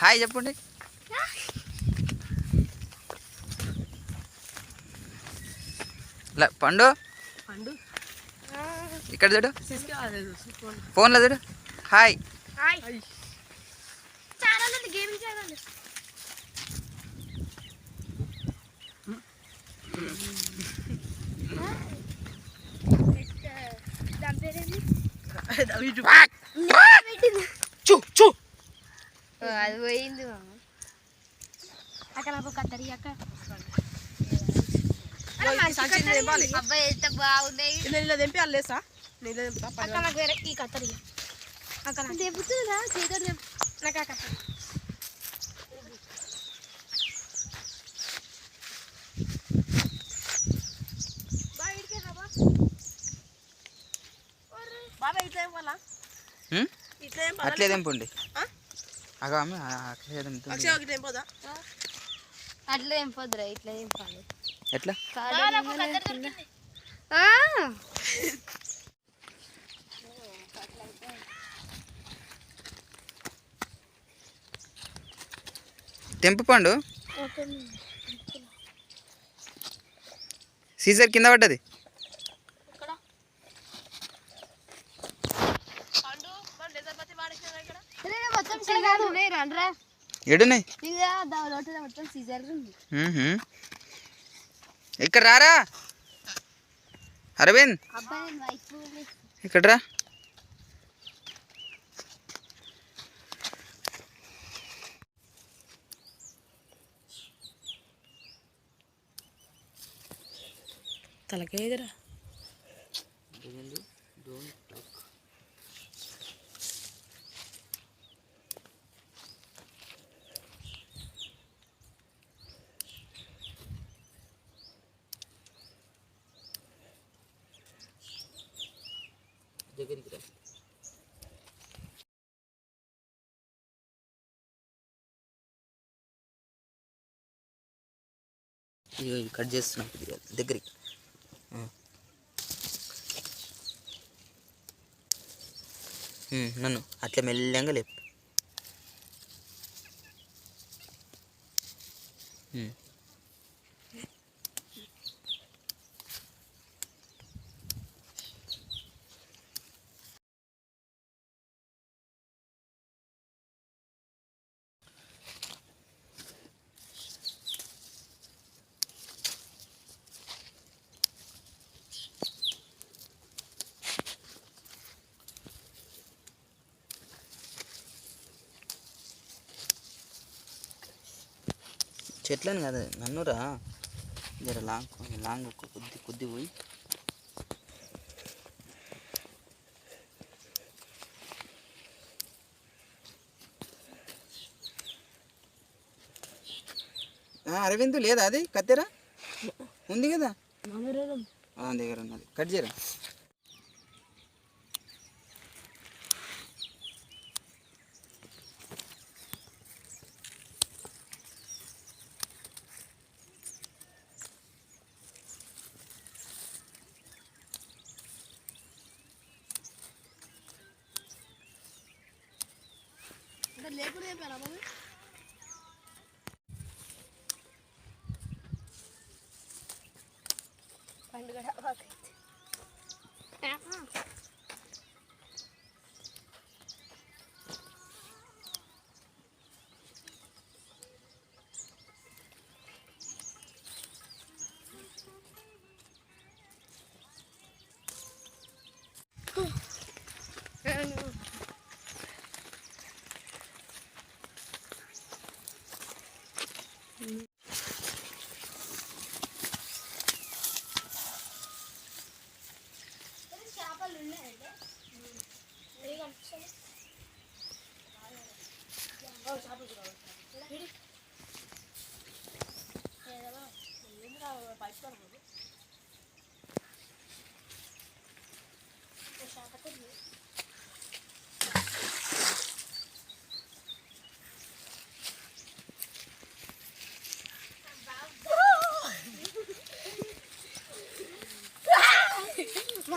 Hi చెప్పండి. ల, పండు. పండు. ఇక్కడ చూడు. ఫోన్లో చూడు. హాయ్. దాని పేరేంటి? అది పోయింది అక్కడ కత్తరి అక్క. అబ్బాయి ఎంత బాగున్నాయి. అల్లేసా నీళ్ళు అక్క నాకు వేరే ఈ కత్తరి అక్క తెప్పుతుందా చేతో నాకు ఆ కత్తరి బాబా ఇట్లా తెంపాలా? హ్మ్? ఇట్లా తెంపాలా అట్లే తెంపండి. ఆ? అగో అమ్మ. అక్షయ్ ఒకటి తెంపోదా అట్లా తెంపొద్దురా ఇట్లా తెంపాలి ఎట్లా? ఆ. తెంపు పండు. సీజర్ కింద పడ్డది పండు మరి నిజాపతి వాడేసిన ఇక్కడ రే, మొత్తం సీజర్ ఉన్నాయి రండ్రా ఎడున్నాయి. ఇక్కడ రారా? అరవింద్. ఇక్కడ రా. తలకేదిరా కట్ చేస్తున్నాం. దగ్గరికి. నన్ను అట్లా మెల్లంగా లేపు. చెట్లను కదా నన్నురా జర లాంగ్ లాంగ్ ఒక కొద్ది కొద్ది పోయి ఆ, అరవింద్ లేదా అది కత్తెరా ఉంది కదా ఆ, దగ్గర ఉన్నది కట్ చేయరా കൊണ്ട് കിടവാക്ക്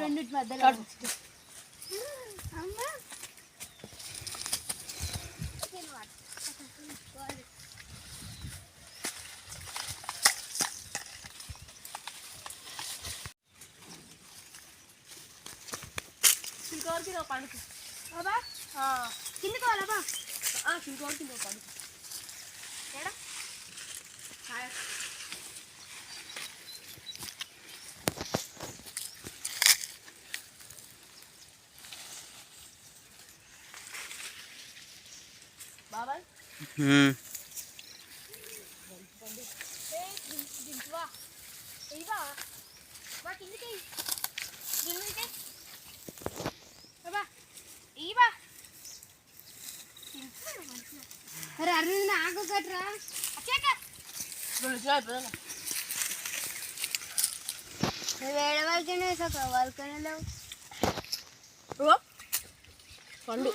రెండిటి మధ్యలో అమ్మా చిలుకవరికి నువ్వు పండుకు బాబా కిందకి వాళ్ళ బా చిలుకవరికి నువ్వు పండుకు ఏడా నాకు కట్రా అచ్చాక రెండు వచ్చినా అయిపోయినా వేడ వాళ్ళకనే సక వాళ్ళకనే లేవు. పండు.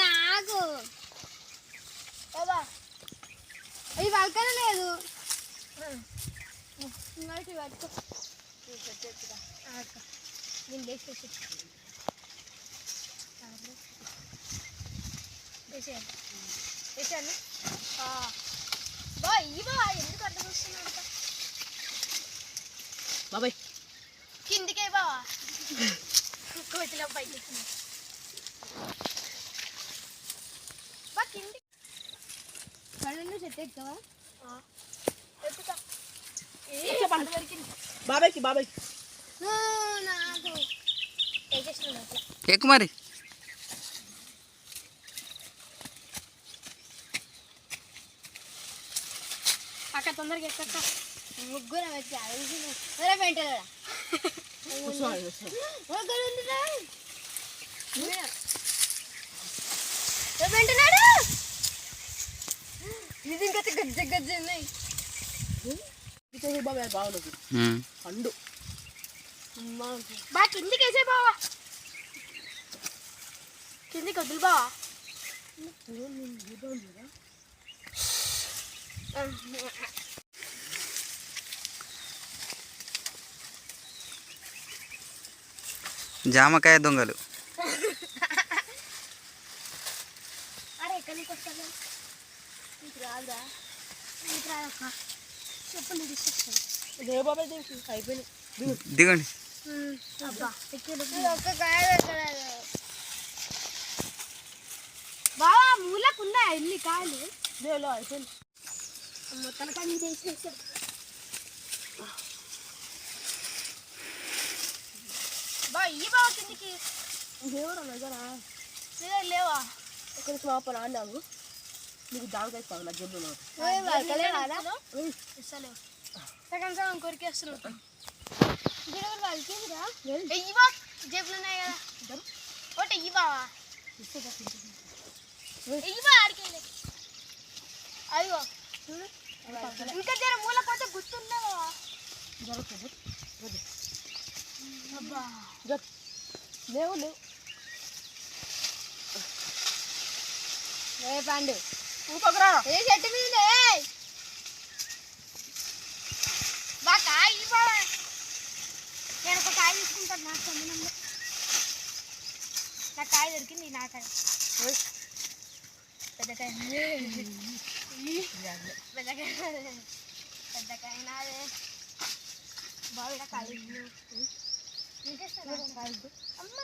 నాకు అవి వాళ్ళకనే లేదు. పట్టుకో నేను లేచి వేసేయాలి వేసేయాలి బా ఈ బా ఎందుకు వస్తున్నావు అంత? బాబాయ్. కిందికే బావా. కోతిలో పైకి ఎక్కుతున్నావు. బా కింది కళ్ళల్లో చెట్టు ఎక్కువా ఎక్కుతా చెప్పండి బాబాయ్కి బాబాయ్కి ఎక్కు మరి. అక్క తొందరగా ఎక్కక్క ముగ్గురం వచ్చి పెంటలేడా ఇది ఇంకా గజ్జ గజ్జ ఉన్నాయి బాబాయ్ బాగున్నది ఉమ్. పండు. బా కిందికి వేసే బావా. కిందికి వద్దు బావా. జామకాయ దొంగలు. చెప్పండి ఇదే బాబాయ్ అయిపోయినాయి. దిగు దిగండి. అబ్బా ఒక్క కాయ బావా మూలకు ఉన్నాయి ఎన్ని కాయలు? దేవులో అయిపోయింది మొత్తం కానీ చేసేసాడు బా ఈ బావ కిందికి. దేవుడు లేవా? ఇక్కడ లోపల అన్నావు నీకు దావకాయ ఇస్తాను నా జబ్బులో సగం సగం కొరికేస్తున్నావు జేబులు ఉన్నాయి కదా. ఒకటి ఇవ్వవా ఇవ్వా. ఆడికి. అయ్యో. చూడు ఇంకా జర మూల పోతే అబ్బా. లేవు లేవు. ఏ ఇంకొకరా ఏ చెట్టు మీద? బా కాయ నేను ఒక కాయ తీసుకుంటాను నాకు సంబంధంలో నా కాయ దొరికింది నా కాయ. పెద్ద కాయ పెద్ద కాయ పెద్ద కాయ నాదే. బాగా కాయ. నీకేస్తాను అమ్మ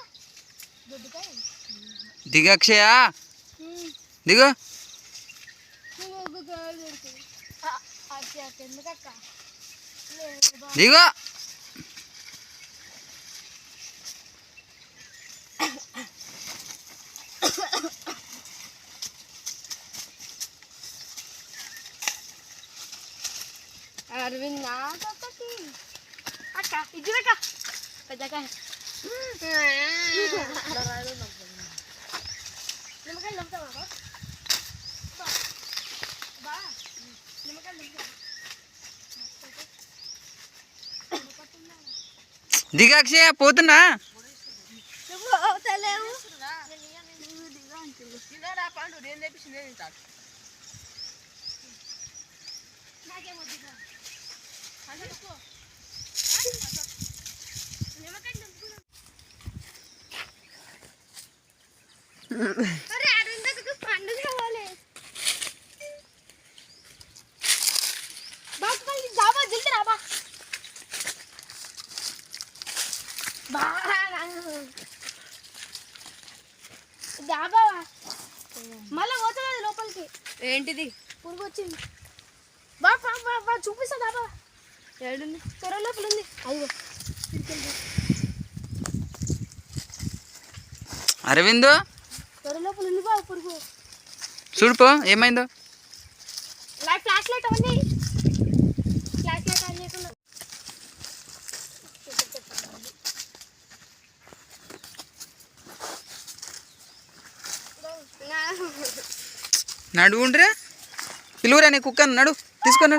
దొడ్డుకాయ దిగ. దిగు ఒక కాయ దొరికింది అక్క ఎందుకక్క దిగు అరవింద్ నాకొకటి అక్క ఇది అక్క పెద్దకాయ నిమ్మకాయలు నమ్ముతావా బా? బా. బా. నిమ్మకాయలు నమ్ముతావా దిగ అక్షయ పోతున్నా? నువ్వు అంటుంది తిన్నాడా పండు నేను తెప్పించి నేను తింటాను నాకేం వద్దు ఇక. అది తీసుకో. నిమ్మకాయ తెంపుకుందాం. అరే అరుంధతికి పండు కావాలి బాబు మళ్ళీ బా మళ్ళీ పోతుంది లోపలికి? ఏంటిది? పురుగు వచ్చింది బా బా బా బా చూపిస్తా బాబా ఏడుంది? త్వర లోపల ఉంది అయ్యో అరవింద్? త్వర లోపల ఉంది బా పురుగు. చూడుపో ఏమైందో? లైట్ ఫ్లాష్ లైట్ ఉంది ఫ్లాష్ లైట్ ఆన్ చేయకుండా నడువుండ్రా పిలువురా నీ కుక్కను నడు తీసుకొని